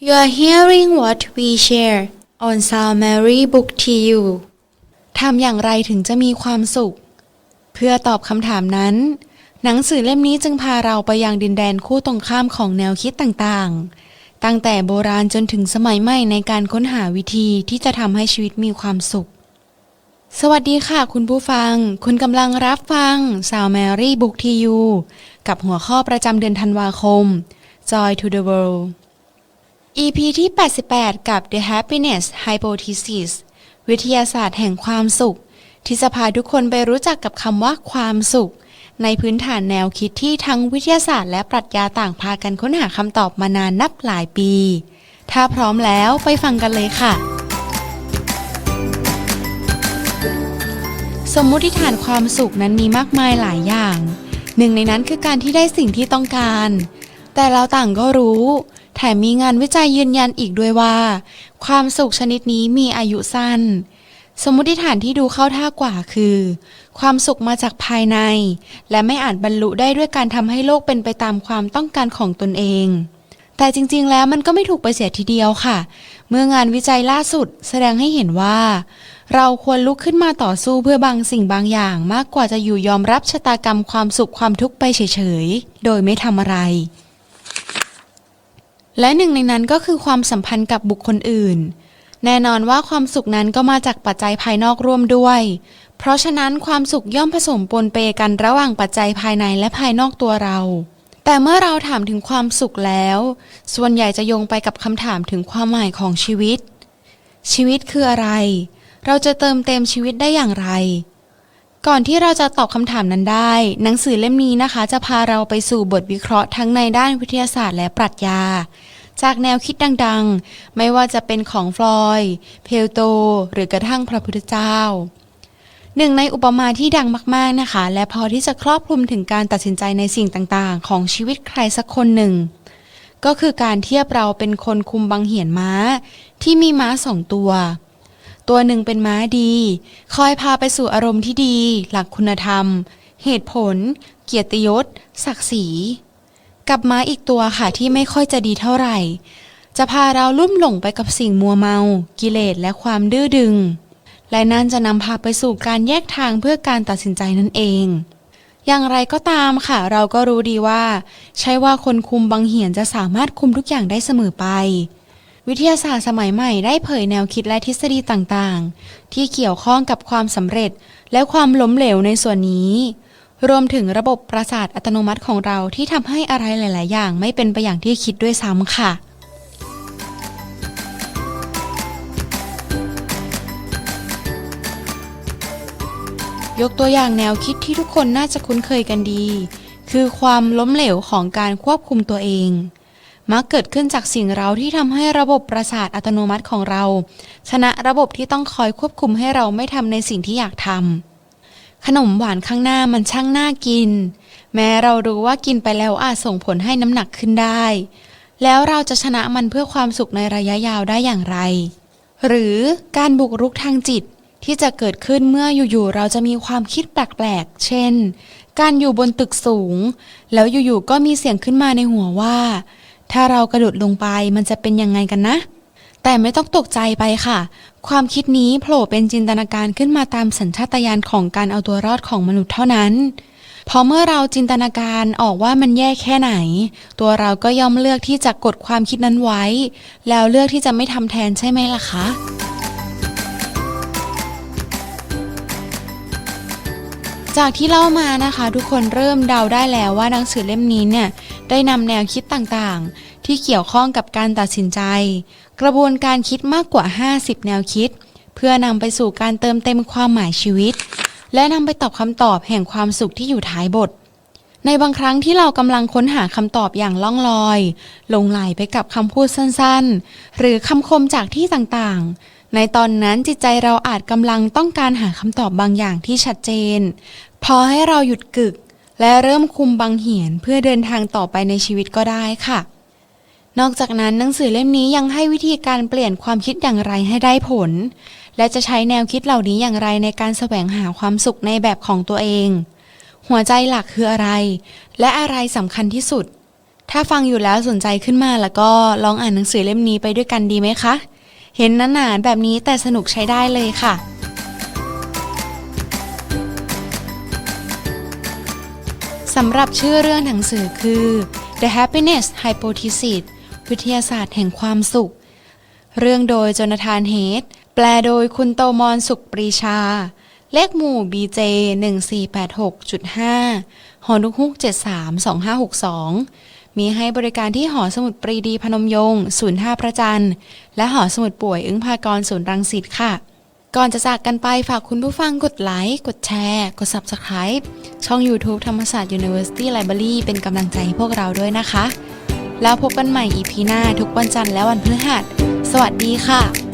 You are hearing what we share on Sound Mary Book to You ทำอย่างไรถึงจะมีความสุข เพื่อตอบคำถามนั้น หนังสือเล่มนี้จึงพาเราไปยังดินแดนคู่ตรงข้ามของแนวคิดต่างๆ ตั้งแต่โบราณจนถึงสมัยใหม่ในการค้นหาวิธีที่จะทำให้ชีวิตมีความสุข สวัสดีค่ะคุณผู้ฟัง คุณกำลังรับฟัง Sound Mary Book TU กับหัวข้อประจำเดือนธันวาคม Joy to the World EP ที่ 88 กับ The Happiness Hypothesis วิทยาศาสตร์แห่งความสุข ที่จะพาทุกคนไปรู้จักกับคำว่าความสุข ในพื้นฐานแนวคิดที่ทั้งวิทยาศาสตร์และปรัชญาต่างพากันค้นหาคำตอบมานานนับหลายปี ถ้าพร้อมแล้วไปฟังกันเลยค่ะ สมมุติฐานความสุขนั้นมีมากมายหลายอย่าง หนึ่งในนั้นคือการที่ได้สิ่งที่ต้องการ แต่เราต่างก็รู้ แถมมีงานวิจัยยืนยันอีกด้วยว่า ความสุขชนิดนี้มีอายุสั้น สมมติฐานที่ดูเข้าท่ากว่าคือ ความสุขมาจากภายใน และไม่อาจบรรลุได้ด้วยการทำให้โลกเป็นไปตามความต้องการของตนเองแต่จริงๆ แล้วมันก็ไม่ถูกไปเสียทีเดียวค่ะ เมื่องานวิจัยล่าสุดแสดงให้เห็นว่า เราควรลุกขึ้นมาต่อสู้เพื่อบางสิ่งบางอย่าง มากกว่าจะอยู่ยอมรับชะตากรรมความสุขความทุกข์ไปเฉยๆ โดยไม่ทำอะไร และหนึ่งในนั้นก็คือความสัมพันธ์กับบุคคลอื่น แน่นอนว่าความสุขนั้นก็มาจากปัจจัยภายนอกร่วมด้วย เพราะฉะนั้นความสุขย่อมผสมปนเปกันระหว่างปัจจัยภายในและภายนอกตัวเรา แต่เมื่อเราถามถึงความสุขแล้ว ส่วนใหญ่จะโยงไปกับคำถามถึงความหมายของชีวิต ชีวิตคืออะไร เราจะเติมเต็มชีวิตได้อย่างไรก่อนที่เราจะตอบคำถามนั้นได้ หนังสือเล่มนี้นะคะ จะพาเราไปสู่บทวิเคราะห์ทั้งในด้านวิทยาศาสตร์และปรัชญา จากแนวคิดดังๆ ไม่ว่าจะเป็นของฟลอยด์เพลโต หรือกระทั่งพระพุทธเจ้า หนึ่งในอุปมาที่ดังมากๆนะคะ และพอที่จะครอบคลุมถึงการตัดสินใจในสิ่งต่างๆ ของชีวิตใครสักคนหนึ่ง ก็คือการเทียบเราเป็นคนคุมบังเหียนม้า ที่มีม้าสองตัว ตัวหนึ่งเป็นม้าดี คอยพาไปสู่อารมณ์ที่ดี หลักคุณธรรม เหตุผล เกียรติยศ ศักดิ์ศรี กับม้าอีกตัวค่ะที่ไม่ค่อยจะดีเท่าไหร่ จะพาเราลุ่มหลงไปกับสิ่งมัวเมา กิเลสและความดื้อดึง และนั่นจะนำพาไปสู่การแยกทางเพื่อการตัดสินใจนั่นเอง อย่างไรก็ตามค่ะ เราก็รู้ดีว่า ใช่ว่าคนคุมบังเหียนจะสามารถคุมทุกอย่างได้เสมอไป วิทยาศาสตร์สมัยใหม่ได้เผยแนวคิดและทฤษฎีต่างๆ ที่เกี่ยวข้องกับความสำเร็จและความล้มเหลวในส่วนนี้ รวมถึงระบบประสาทอัตโนมัติของเราที่ทำให้อะไรหลาย ๆ อย่างไม่เป็นไปอย่างที่คิดด้วยซ้ำค่ะ ยกตัวอย่างแนวคิดที่ทุกคนน่าจะคุ้นเคยกันดี คือความล้มเหลวของการควบคุมตัวเอง มักเกิดขึ้นจากสิ่งเราที่ทำให้ระบบประสาทอัตโนมัติของเรา ชนะระบบที่ต้องคอยควบคุมให้เราไม่ทำในสิ่งที่อยากทำ ขนมหวานข้างหน้ามันช่างน่ากิน แม้เรารู้ว่ากินไปแล้วอาจส่งผลให้น้ำหนักขึ้นได้ แล้วเราจะชนะมันเพื่อความสุขในระยะยาวได้อย่างไร หรือการบุกรุกทางจิตที่จะเกิดขึ้นเมื่ออยู่ๆเราจะมีความคิดแปลกๆ เช่น การอยู่บนตึกสูง แล้วอยู่ๆก็มีเสียงขึ้นมาในหัวว่า ถ้าเรากระโดดลงไปมันจะเป็นยังไงกันนะ แต่ไม่ต้องตกใจไปค่ะ ความคิดนี้โผล่เป็นจินตนาการขึ้นมาตามสัญชาตญาณของการเอาตัวรอดของมนุษย์เท่านั้นพอเมื่อเราจินตนาการออกว่ามันแย่แค่ไหน ตัวเราก็ย่อมเลือกที่จะกดความคิดนั้นไว้ แล้วเลือกที่จะไม่ทำแทนใช่ไหมล่ะคะจากที่เล่ามานะคะ ทุกคนเริ่มเดาได้แล้วว่าหนังสือเล่มนี้เนี่ยได้นำแนวคิดต่างๆ ที่เกี่ยวข้องกับการตัดสินใจ กระบวนการคิดมากกว่า 50 แนวคิด เพื่อนำไปสู่การเติมเต็มความหมายชีวิต และนำไปตอบคำตอบแห่งความสุขที่อยู่ท้ายบท ในบางครั้งที่เรากำลังค้นหาคำตอบอย่างล่องลอย ลงไหลไปกับคำพูดสั้นๆ หรือคำคมจากที่ต่างๆ ในตอนนั้นจิตใจเราอาจกำลังต้องการหาคำตอบบางอย่างที่ชัดเจน พอให้เราหยุดกึกและเริ่มคุมบังเหียนเพื่อเดินทางต่อไปในชีวิตก็ได้ค่ะ นอกจากนั้นหนังสือเล่มนี้ยังให้วิธีการเปลี่ยนความคิดอย่างไรให้ได้ผล และจะใช้แนวคิดเหล่านี้อย่างไรในการแสวงหาความสุขในแบบของตัวเอง หัวใจหลักคืออะไร และอะไรสำคัญที่สุด ถ้าฟังอยู่แล้วสนใจขึ้นมาแล้วก็ลองอ่านหนังสือเล่มนี้ไปด้วยกันดีไหมคะ เห็นหนาๆแบบนี้แต่สนุกใช้ได้เลยค่ะสำหรับชื่อเรื่องหนังสือคือ The Happiness Hypothesis วิทยาศาสตร์แห่งความสุข เรื่องโดยจนาธานเฮดแปลโดยคุณโตมอนสุขปรีชา เลขหมู่ BJ 1486.5หอนุกฮุก732562 มีให้บริการที่หอสมุดปรีดีพนมยงค์ศูนย์ท่าพระจันทร์และหอสมุดป่วยอึ้งพากรศูนย์รังสิตค่ะก่อนจะจากกันไปฝากคุณผู้ฟังกดไลค์ กดแชร์ กด Subscribe ช่อง YouTube ธรรมศาสตร์ University Library เป็นกำลังใจให้พวกเราด้วยนะคะ แล้วพบกันใหม่อีพีหน้าทุกวันจันทร์และวันพฤหัส สวัสดีค่ะ